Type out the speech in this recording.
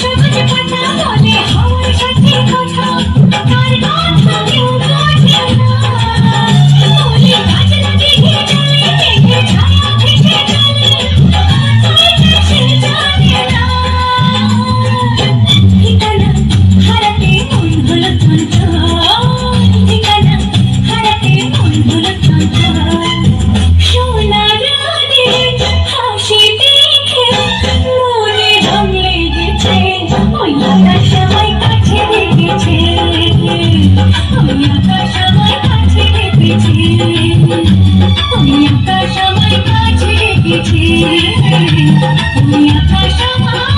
সবুজ পাতা বলে। সময় কাছে রেখেছি তুমি আকাশ আমার